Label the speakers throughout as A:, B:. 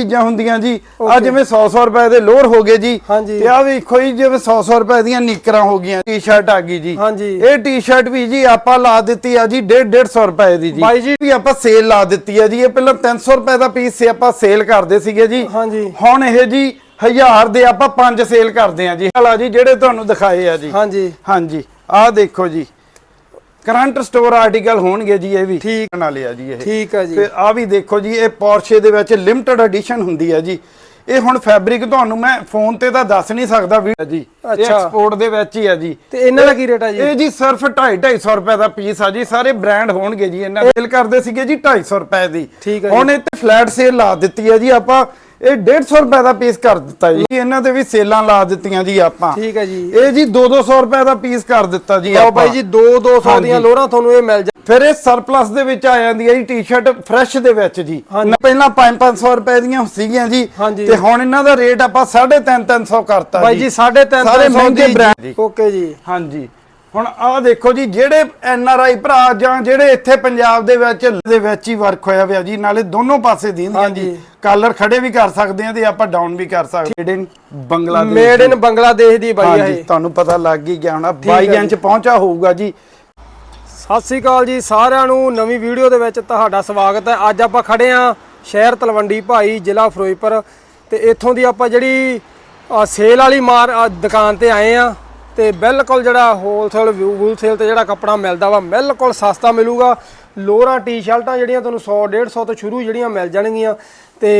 A: ਚੀਜ਼ਾਂ ਹੁੰਦੀਆਂ ਜੀ। ਆ ਜਿਵੇਂ 100 100 ਰੁਪਏ ਦੇ ਲੋਅਰ ਹੋ ਗਏ ਜੀ। ਤੇ ਆ ਵੇਖੋ ਜੀ ਜਿਵੇਂ 100 100 ਰੁਪਏ ਦੀਆਂ ਨਿਕਰਾਂ ਹੋ ਗਈਆਂ ਟੀ-ਸ਼ਰਟ ਆ ਗਈ ਜੀ। ਇਹ ਟੀ-ਸ਼ਰਟ ਵੀ ਜੀ ਆਪਾਂ ਲਾ ਦਿੱਤੀ ਆ ਜੀ 1.5 150 ਰੁਪਏ ਦੀ ਜੀ।
B: ਬਾਈ ਜੀ-
A: ਵੀ ਆਪਾਂ ਸੇਲ ਲਾ ਦਿੱਤੀ ਆ ਜੀ। ਇਹ ਪਹਿਲਾਂ 300 ਰੁਪਏ ਦਾ ਪੀਸ ਸੀ ਆਪਾਂ ਸੇਲ ਕਰਦੇ ਸੀਗੇ ਜੀ। ਹੁਣ ਇਹ ਜੀ 1000 ਦੇ ਆਪਾਂ ਪੰਜ ਸੇਲ ਕਰਦੇ ਆ ਜੀ। ਹਲਾ ਜੀ ਜਿਹੜੇ ਤੁਹਾਨੂੰ ਦਿਖਾਏ ਆ ਜੀ।
B: ਹਾਂਜੀ।
A: ਹਾਂਜੀ। ਆਹ ਦੇਖੋ ਜੀ। ਕਰੰਟ ਸਟੋਰ ਆਰਟੀਕਲ ਹੋਣਗੇ ਜੀ ਇਹ ਵੀ।
B: ਠੀਕ।
A: ਨਾਲ ਆ ਜੀ ਇਹ।
B: ਠੀਕ ਹੈ ਜੀ।
A: ਤੇ ਆ ਵੀ ਦੇਖੋ ਜੀ ਇਹ ਪੋਰਸ਼ੇ ਦੇ ਵਿੱਚ ਲਿਮਟਿਡ ਐਡੀਸ਼ਨ ਹੁੰਦੀ ਹੈ ਜੀ। ਇਹ ਹੁਣ ਫੈਬਰਿਕ ਤੁਹਾਨੂੰ ਮੈਂ ਫੋਨ ਤੇ ਤਾਂ ਦੱਸ ਨਹੀਂ ਸਕਦਾ ਵੀ ਜੀ। ਇਹ। ਐਕਸਪੋਰਟ ਦੇ ਵਿੱਚ ਹੀ ਹੈ ਜੀ।
B: ਤੇ ਇਹਨਾਂ ਦਾ ਕੀ ਰੇਟ ਆ ਜੀ?
A: ਇਹ ਜੀ ਸਿਰਫ 2.5 250 ਰੁਪਏ ਦਾ ਪੀਸ ਆ ਜੀ। ਸਾਰੇ ਬ੍ਰਾਂਡ ਹੋਣਗੇ ਜੀ। ਇਹਨਾਂ ਸੇਲ ਕਰਦੇ ਸੀਗੇ ਜੀ 250 ਰੁਪਏ ਦੀ। ਹੁਣ ਇਹ ਤੇ ਫਲੈਟ ਸੇਲ ਲਾ ਦਿੱਤੀ ਹੈ ਜੀ। ਆਪਾਂ ਇਹ 150 ਰੁਪਏ ਦਾ ਪੀਸ ਕਰ ਦਿੱਤਾ ਜੀ। ਇਹਨਾਂ ਤੇ ਵੀ ਸੇਲਾਂ ਲਾ ਦਿੱਤੀਆਂ ਜੀ ਆਪਾਂ।
B: ਠੀਕ ਹੈ ਜੀ।
A: ਇਹ ਜੀ 2-200 ਰੁਪਏ ਦਾ ਪੀਸ ਕਰ ਦਿੱਤਾ ਜੀ ਆਪਾਂ।
B: ਬਾਈ ਜੀ 2 200
A: ਹਾਂਜੀ।
B: ਦੀਆਂ ਲੋਰਾਂ ਤੁਹਾਨੂੰ ਇਹ ਮਿਲ ਜਾ
A: ਫਿਰ ਇਹ ਸਰਪਲਸ ਦੇ ਵਿੱਚ ਆ ਜਾਂਦੀ ਹੈ ਜੀ ਟੀ-ਸ਼ਰਟ ਫਰੈਸ਼ ਦੇ ਵਿੱਚ ਜੀ। ਪਹਿਲਾਂ 5-500 ਰੁਪਏ ਦੀਆਂ ਸੀਗੀਆਂ ਜੀ। ਤੇ ਹੁਣ ਇਹਨਾਂ ਦਾ ਰੇਟ ਆਪਾਂ 3.5-300 ਕਰਤਾ
B: ਬਾਈ ਜੀ 350
A: ਸਾਰੇ ਮਹਿੰਗੇ ਜੀ।
B: ਓਕੇ ਜੀ।
A: ਹਾਂਜੀ। ਹੁਣ ਆਹ ਦੇਖੋ ਜੀ ਜਿਹੜੇ ਐਨ ਆਰ ਆਈ ਭਰਾ ਜਾਂ ਜਿਹੜੇ ਇੱਥੇ ਪੰਜਾਬ ਦੇ ਵਿੱਚ ਦੇ ਵਿੱਚ ਹੀ ਵਰਕ ਹੋਇਆ ਹੋਇਆ ਜੀ ਨਾਲੇ ਦੋਨੋਂ ਪਾਸੇ ਦੀਂਦੀਆਂ ਜੀ। ਕਾਲਰ ਖੜੇ ਵੀ ਕਰ ਸਕਦੇ ਆ ਤੇ ਆਪਾਂ ਡਾਊਨ ਵੀ ਕਰ ਸਕਦੇ made in Bangladesh
B: made in Bangladesh ਦੀ ਬਾਈ ਇਹ।
A: ਤੁਹਾਨੂੰ ਪਤਾ ਲੱਗ ਹੀ ਗਿਆ ਹੋਣਾ
B: ਹੈ
A: 22
B: ਜੀ।
A: ਇੰਚ ਪਹੁੰਚਾ ਹੋਊਗਾ ਜੀ।
B: ਸਤਿ ਸ੍ਰੀ ਅਕਾਲ ਜੀ ਸਾਰਿਆਂ ਨੂੰ ਨਵੀਂ ਵੀਡੀਓ ਦੇ ਵਿੱਚ ਤੁਹਾਡਾ ਸਵਾਗਤ ਹੈ। ਅੱਜ ਆਪਾਂ ਖੜੇ ਆ ਸ਼ਹਿਰ ਤਲਵੰਡੀ ਭਾਈ ਜ਼ਿਲ੍ਹਾ ਫਿਰੋਜ਼ਪੁਰ ਤੇ ਇੱਥੋਂ ਦੀ ਆਪਾਂ ਜਿਹੜੀ ਸੇਲ ਵਾਲੀ ਮਾਰ ਦੁਕਾਨ ਤੇ ਆਏ ਆ ਤੇ ਬਿਲਕੁਲ ਜਿਹੜਾ ਹੋਲਸੇਲ ਹੋਲਸੇਲ ਤੇ ਜਿਹੜਾ ਕੱਪੜਾ ਮਿਲਦਾ ਵਾ, ਬਿਲਕੁਲ ਸਸਤਾ ਮਿਲੂਗਾ। ਲੋਰਾਂ ਟੀ-ਸ਼ਰਟਾਂ ਜਿਹੜੀਆਂ ਤੁਹਾਨੂੰ 100 150 ਤੋਂ ਸ਼ੁਰੂ ਜਿਹੜੀਆਂ ਮਿਲ ਜਾਣਗੀਆਂ। ਤੇ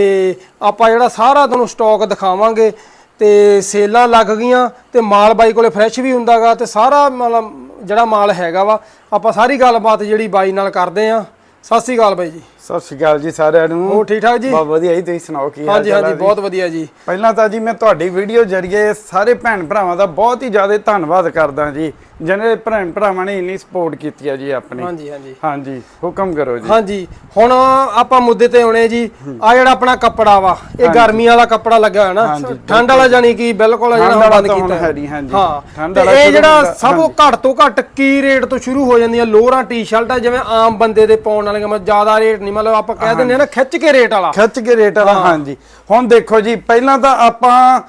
B: ਆਪਾਂ ਜਿਹੜਾ ਸਾਰਾ ਤੁਹਾਨੂੰ ਸਟਾਕ ਦਿਖਾਵਾਂਗੇ। ਤੇ ਸੇਲਾਂ ਲੱਗ ਗਈਆਂ ਤੇ ਮਾਲ ਬਾਈ ਕੋਲੇ ਫਰੈਸ਼ ਵੀ ਹੁੰਦਾਗਾ ਤੇ ਸਾਰਾ ਮਤਲਬ ਜਿਹੜਾ ਮਾਲ ਹੈਗਾ ਵਾ, ਆਪਾਂ ਸਾਰੀ ਗੱਲਬਾਤ ਜਿਹੜੀ ਬਾਈ ਨਾਲ ਕਰਦੇ ਆ। ਸਤਿ ਸ੍ਰੀ ਅਕਾਲ ਬਾਈ ਜੀ।
A: ਸਤਿ ਸ਼੍ਰੀ ਅਕਾਲ ਜੀ ਸਾਰਿਆਂ ਨੂੰ।
B: ਹੋਰ ਠੀਕ ਠਾਕ ਜੀ?
A: ਬਹੁਤ ਵਧੀਆ ਜੀ ਤੁਸੀਂ ਸੁਣਾਓ ਕੀ ਹਾਲ
B: ਹਾਂਜੀ
A: ਚਾਲ
B: ਹਾਂਜੀ
A: ਹੈ
B: ਬਹੁਤ ਵਧੀਆ ਜੀ।
A: ਪਹਿਲਾਂ ਤਾਂ ਜੀ ਮੈਂ ਤੁਹਾਡੀ ਵੀਡੀਓ ਜਰੀਏ ਸਾਰੇ ਭੈਣ ਭਰਾਵਾਂ ਦਾ ਬਹੁਤ ਹੀ ਜ਼ਿਆਦਾ ਧੰਨਵਾਦ ਕਰਦਾ ਜੀ ਜਿਹਨੇ ਭੈਣ ਭਰਾਵਾਂ ਨੇ ਇੰਨੀ ਸਪੋਰਟ ਕੀਤੀ ਹੈ ਜੀ ਆਪਣੀ।
B: ਹਾਂਜੀ ਹਾਂਜੀ।
A: ਹਾਂਜੀ ਹੁਕਮ ਕਰੋ ਜੀ।
B: ਹਾਂਜੀ ਹੁਣ ਆਪਾਂ ਮੁੱਦੇ ਤੇ ਆਉਣੇ ਜੀ ਆ ਜਿਹੜਾ ਆਪਣਾ ਕੱਪੜਾ ਵਾ ਇਹ ਗਰਮੀ ਵਾਲਾ ਕੱਪੜਾ ਲੱਗਾ ਹੋਇਆ ਨਾ
A: ਹਾਂਜੀ,
B: ਠੰਡ ਵਾਲਾ ਜਾਨੀ ਕਿ ਬਿਲਕੁਲ ਜਿਹੜਾ
A: ਵਾਲਾ
B: ਬੰਦ ਕੀਤਾ
A: ਹੈ ਹਾਂਜੀ।
B: ਹਾਂ
A: ਠੰਡ ਵਾਲਾ
B: ਇਹ ਜਿਹੜਾ ਸਭ ਘੱਟ ਤੋਂ ਘੱਟ ਕੀ ਰੇਟ ਤੋਂ ਸ਼ੁਰੂ ਹੋ ਜਾਂਦੀਆਂ ਲੋਅਰਾਂ ਟੀ-ਸ਼ਰਟਾਂ ਜਿਵੇਂ ਆਮ ਬੰਦੇ ਦੇ ਪਾਉਣ ਵਾਲੀਆਂ ਮਤਲਬ ਜ਼ਿਆਦਾ ਰੇਟ ਨਹੀਂ ਮਤਲਬ ਆਪਾਂ ਕਹਿ ਦਿੰਦੇ ਆ ਨਾ ਖਿੱਚ ਕੇ ਰੇਟ ਵਾਲਾ।
A: ਖਿੱਚ ਕੇ ਰੇਟ ਵਾਲਾ ਹਾਂਜੀ। ਹੁਣ ਦੇਖੋ ਜੀ ਪਹਿਲਾਂ ਤਾਂ ਆਪਾਂ